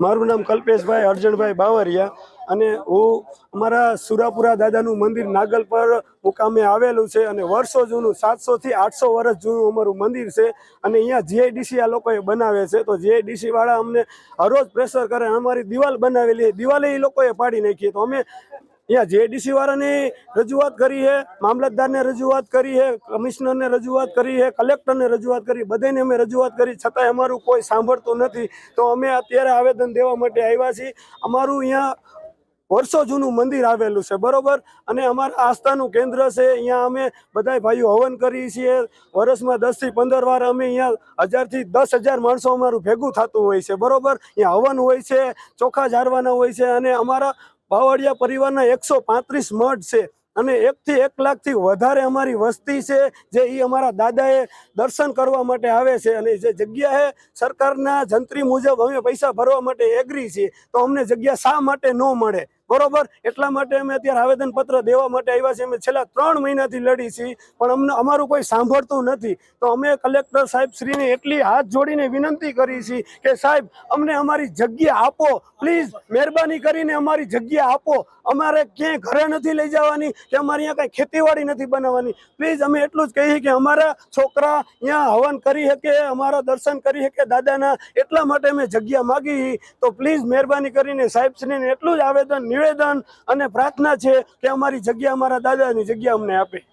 મારું નામ કલ્પેશભાઈ, અર્જણભાઈ બાવરિયા અને હું અમારા સુરાપુરા દાદાનું મંદિર નાગલ પર મુકામે આવેલું છે અને વર્ષો જૂનું સાતસો થી આઠસો વર્ષ જૂનું અમારું મંદિર છે અને અહીંયા જીઆઈડીસી આ લોકોએ બનાવે છે. તો જીઆઈડીસી વાળા અમને હરરોજ પ્રેશર કરે, અમારી દિવાલ બનાવેલી દિવાલે એ લોકોએ પાડી નાખીએ તો અમે અહીંયા જેડીસી વાળાને રજૂઆત કરી છે, મામલતદારને રજૂઆત કરી છે, કમિશનરને રજૂઆત કરી છે, કલેક્ટરને રજૂઆત કરી બધાને અમે રજૂઆત કરી છતાંય અમારું કોઈ સાંભળતું નથી. તો અમે અત્યારે આવેદન દેવા માટે આવ્યા છીએ. અમારું અહીંયા વર્ષો જૂનું મંદિર આવેલું છે, બરોબર? અને અમારા આસ્થાનું કેન્દ્ર છે, અહીંયા અમે બધા ભાઈઓ હવન કરીએ છીએ. વર્ષમાં દસથી પંદર વાર અમે અહીંયા હજારથી દસ હજાર માણસો અમારું ભેગું થતું હોય છે, બરોબર? અહીંયા હવન હોય છે, ચોખા ઝારવાના હોય છે અને અમારા બાવળિયા પરિવારના એકસો પાંત્રીસ મઠ છે અને એકથી એક લાખથી વધારે અમારી વસ્તી છે જે એ અમારા દાદાએ દર્શન કરવા માટે આવે છે. અને જે જગ્યાએ સરકારના જંત્રી મુજબ અમે પૈસા ભરવા માટે એગ્રી છીએ, તો અમને જગ્યા શા માટે ન મળે? બરોબર? એટલા માટે અમે અત્યારે આવેદન પત્ર દેવા માટે આવ્યા છીએ. અમે છેલ્લા ત્રણ મહિનાથી લડી છીએ. પણ અમને અમારું કોઈ સાંભળતું નથી. તો અમે કલેક્ટર સાહેબ શ્રીને એટલી હાથ જોડીને વિનંતી કરી છે કે સાહેબ, અમને અમારી જગ્યા આપો. પ્લીઝ, મહેરબાની કરીને અમારી જગ્યા આપો. અમારે ક્યાંય ઘરે નથી લઈ જવાની કે અમારે અહીંયા કાંઈ ખેતીવાડી નથી બનાવવાની. પ્લીઝ, અમે એટલું જ કહીએ કે અમારા છોકરા અહીંયા હવન કરી શકે, અમારા દર્શન કરી શકે દાદાના. એટલા માટે અમે જગ્યા માગી. તો પ્લીઝ, મહેરબાની કરીને સાહેબ શ્રીને એટલું જ આવેદન નિવેદન અને પ્રાર્થના છે કે અમારી જગ્યા અમારા દાદાની જગ્યા અમને આપે.